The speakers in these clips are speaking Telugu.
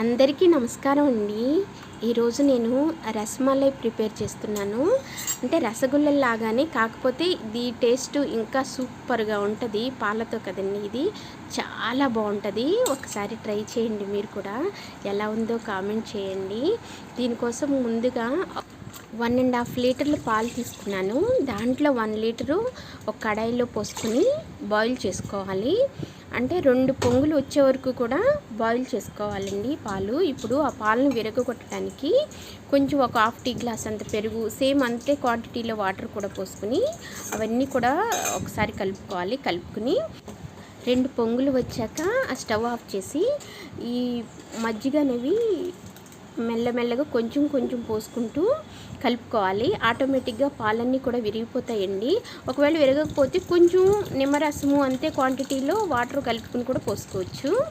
అందరికీ నమస్కారం అండి. ఈరోజు నేను రసమలై ప్రిపేర్ చేస్తున్నాను. అంటే రసగుల్ల లాగానే కాకపోతే ఇది టేస్ట్ ఇంకా సూపర్గా ఉంటుంది. పాలతో కదండి ఇది. చాలా బాగుంటుంది. ఒకసారి ట్రై చేయండి మీరు కూడా. ఎలా ఉందో కామెంట్ చేయండి. దీనికోసం ముందుగా వన్ అండ్ హాఫ్ లీటర్లు పాలు తీసుకున్నాను. దాంట్లో వన్ లీటరు ఒక కడాయిలో పోసుకొని బాయిల్ చేసుకోవాలి. అంటే రెండు పొంగులు వచ్చే వరకు కూడా బాయిల్ చేసుకోవాలండి పాలు. ఇప్పుడు ఆ పాలను విరగొట్టడానికి కొంచెం ఒక హాఫ్ టీ గ్లాస్ అంత పెరుగు సేమ్ అంతే క్వాంటిటీలో వాటర్ కూడా పోసుకుని అవన్నీ కూడా ఒకసారి కలుపుకోవాలి. కలుపుకుని రెండు పొంగులు వచ్చాక ఆ స్టవ్ ఆఫ్ చేసి ఈ మజ్జిగ అనేవి మెల్లమెల్లగా కొంచెం కొంచెం పోసుకుంటూ కలుపుకోవాలి. ఆటోమేటిక్గా పాలన్నీ కూడా విరిగిపోతాయండి. ఒకవేళ విరగకపోతే కొంచెం నిమ్మరసము అంతే క్వాంటిటీలో వాటర్ కలుపుకుని కూడా పోసుకోవచ్చు.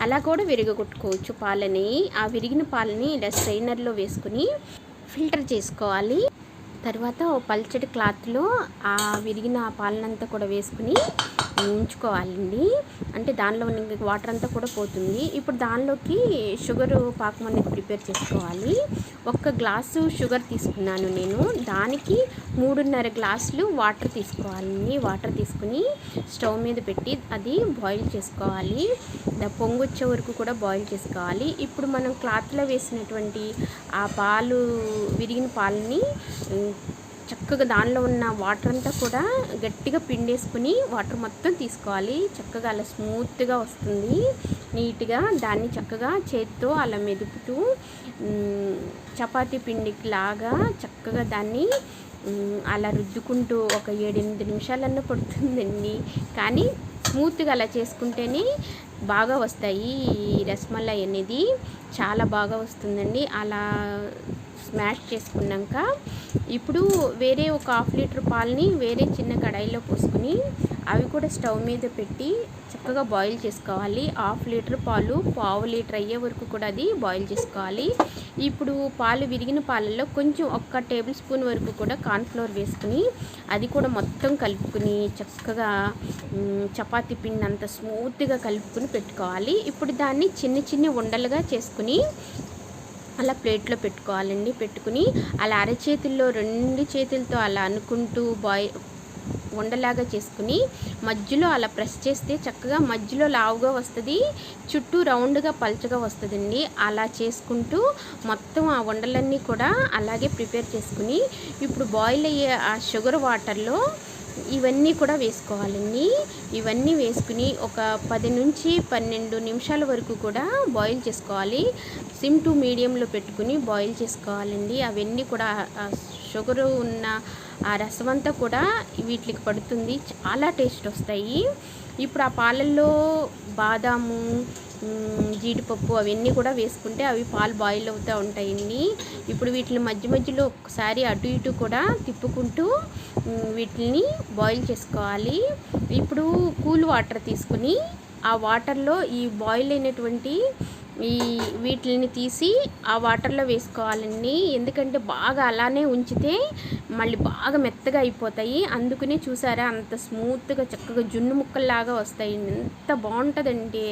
అలా కూడా విరగొట్టుకోవచ్చు పాలని. ఆ విరిగిన పాలని ఇలా స్ట్రైనర్లో వేసుకుని ఫిల్టర్ చేసుకోవాలి. తర్వాత ఓ పల్చటి క్లాత్లో ఆ విరిగిన పాలనంతా కూడా వేసుకుని ఉంచుకోవాలండి. అంటే దానిలో ఉన్న వాటర్ అంతా కూడా పోతుంది. ఇప్పుడు దానిలోకి షుగర్ పాకం అనేది ప్రిపేర్ చేసుకోవాలి. ఒక్క గ్లాసు షుగర్ తీసుకున్నాను నేను. దానికి మూడున్నర గ్లాసులు వాటర్ తీసుకోవాలండి వాటర్ తీసుకుని స్టవ్ మీద పెట్టి అది బాయిల్ చేసుకోవాలి. పొంగు వచ్చే వరకు కూడా బాయిల్ చేసుకోవాలి. ఇప్పుడు మనం క్లాత్లో వేసినటువంటి ఆ పాలు విరిగిన పాలని చక్కగా దానిలో ఉన్న వాటర్ అంతా కూడా గట్టిగా పిండేసుకుని వాటర్ మొత్తం తీసుకోవాలి. చక్కగా అలా స్మూత్గా వస్తుంది. నీట్గా దాన్ని చక్కగా చేతితో అలా మెదుపుతూ చపాతీ పిండికి లాగా చక్కగా దాన్ని అలా రుద్దుకుంటూ ఒక ఏడెనిమిది నిమిషాలన్నా పడుతుందండి. కానీ స్మూత్గా అలా చేసుకుంటేనే బాగా వస్తాయి ఈ రసమలై అనేది. చాలా బాగా వస్తుందండి. అలా స్మాష్ చేసుకున్నాక ఇప్పుడు వేరే ఒక హాఫ్ లీటర్ పాలని వేరే చిన్న కడాయిలో పోసుకుని అవి కూడా స్టవ్ మీద పెట్టి చక్కగా బాయిల్ చేసుకోవాలి. హాఫ్ లీటర్ పాలు పావు లీటర్ అయ్యే వరకు కూడా అది బాయిల్ చేసుకోవాలి. ఇప్పుడు పాలు విరిగిన పాలల్లో కొంచెం ఒక్క టేబుల్ స్పూన్ వరకు కూడా కార్న్ఫ్లోర్ వేసుకుని అది కూడా మొత్తం కలుపుకుని చక్కగా చపాతీ పిండి అంత స్మూత్గా కలుపుకుని పెట్టుకోవాలి. ఇప్పుడు దాన్ని చిన్న చిన్న ఉండలుగా చేసుకుని అలా ప్లేట్లో పెట్టుకోవాలండి. పెట్టుకుని అలా అరచేతుల్లో రెండు చేతులతో అలా అనుకుంటూ బాయ్ ఉండలాగా చేసుకుని మధ్యలో అలా ప్రెస్ చేస్తే చక్కగా మధ్యలో లావుగా వస్తుంది చుట్టూ రౌండ్గా పల్చగా వస్తుందండి. అలా చేసుకుంటూ మొత్తం ఆ ఉండలన్నీ కూడా అలాగే ప్రిపేర్ చేసుకుని ఇప్పుడు బాయిల్ అయ్యే ఆ షుగర్ వాటర్లో ఇవన్నీ కూడా వేసుకోవాలండి ఇవన్నీ వేసుకుని ఒక పది నుంచి పన్నెండు నిమిషాల వరకు కూడా బాయిల్ చేసుకోవాలి. సిమ్ టు మీడియంలో పెట్టుకుని బాయిల్ చేసుకోవాలండి. అవన్నీ కూడా షుగర్ ఉన్న ఆ రసం అంతా కూడా వీటికి పడుతుంది. చాలా టేస్ట్ వస్తాయి. ఇప్పుడు ఆ పాలల్లో బాదాము జీడిపప్పు అవన్నీ కూడా వేసుకుంటే అవి పాలు బాయిల్ అవుతూ ఉంటాయండి ఇప్పుడు వీటిని మధ్య మధ్యలో ఒకసారి అటు ఇటు కూడా తిప్పుకుంటూ వీటిని బాయిల్ చేసుకోవాలి. ఇప్పుడు కూల్ వాటర్ తీసుకుని ఆ వాటర్లో ఈ బాయిల్ అయినటువంటి ఈ వీటిని తీసి ఆ వాటర్లో వేసుకోవాలండి. ఎందుకంటే బాగా అలానే ఉంచితే మళ్ళీ బాగా మెత్తగా అయిపోతాయి. అందుకనే చూసారా అంత స్మూత్గా చక్కగా జున్ను ముక్కల్లాగా వస్తాయండి. ఎంత బాగుంటుందండి.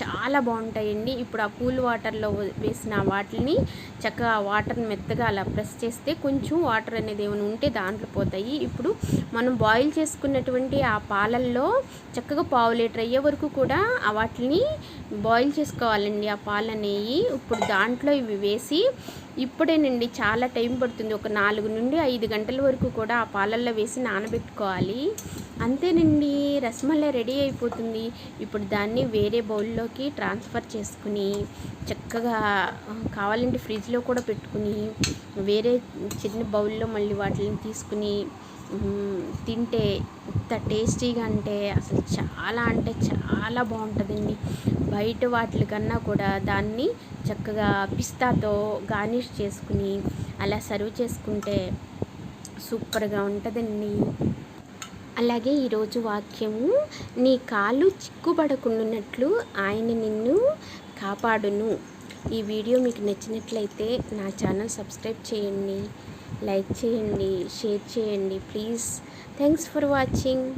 చాలా బాగుంటాయండి. ఇప్పుడు ఆ కూల్ వాటర్లో వేసిన వాటిని చక్కగా ఆ వాటర్ని మెత్తగా అలా ప్రెస్ చేస్తే కొంచెం వాటర్ అనేది ఏమైనా ఉంటే దాంట్లో పోతాయి. ఇప్పుడు మనం బాయిల్ చేసుకున్నటువంటి ఆ పాలల్లో చక్కగా పావు లీటర్ అయ్యే వరకు కూడా ఆ వాటిని బాయిల్ చేసుకోవాలండి. ఆ పాలు అనేవి ఇప్పుడు దాంట్లో ఇవి వేసి ఇప్పుడేనండి చాలా టైం పడుతుంది. ఒక నాలుగు నుండి ఐదు గంటల వరకు కూడా ఆ పాలల్లో వేసి నానబెట్టుకోవాలి. అంతేనండి రసమల్లై రెడీ అయిపోతుంది. ఇప్పుడు దాన్ని వేరే బౌల్లోకి ట్రాన్స్ఫర్ చేసుకుని చక్కగా కావాలంటే ఫ్రిడ్జ్లో కూడా పెట్టుకుని వేరే చిన్న బౌల్లో మళ్ళీ వాటిని తీసుకుని తింటే ఎంత టేస్టీగా అంటే అసలు చాలా అంటే చాలా బాగుంటుందండి. బయట వాటి కన్నా కూడా దాన్ని చక్కగా పిస్తాతో గార్నిష్ చేసుకుని అలా సర్వ్ చేసుకుంటే సూపర్గా ఉంటుందండి. అలాగే ఈరోజు వాక్యము నీ కాలు చిక్కుపడకుండాన్నట్లు ఆయన నిన్ను కాపాడును. ఈ వీడియో మీకు నచ్చినట్లయితే నా ఛానల్ సబ్స్క్రైబ్ చేయండి. లైక్ చేయండి షేర్ చేయండి ప్లీజ్. Thanks for watching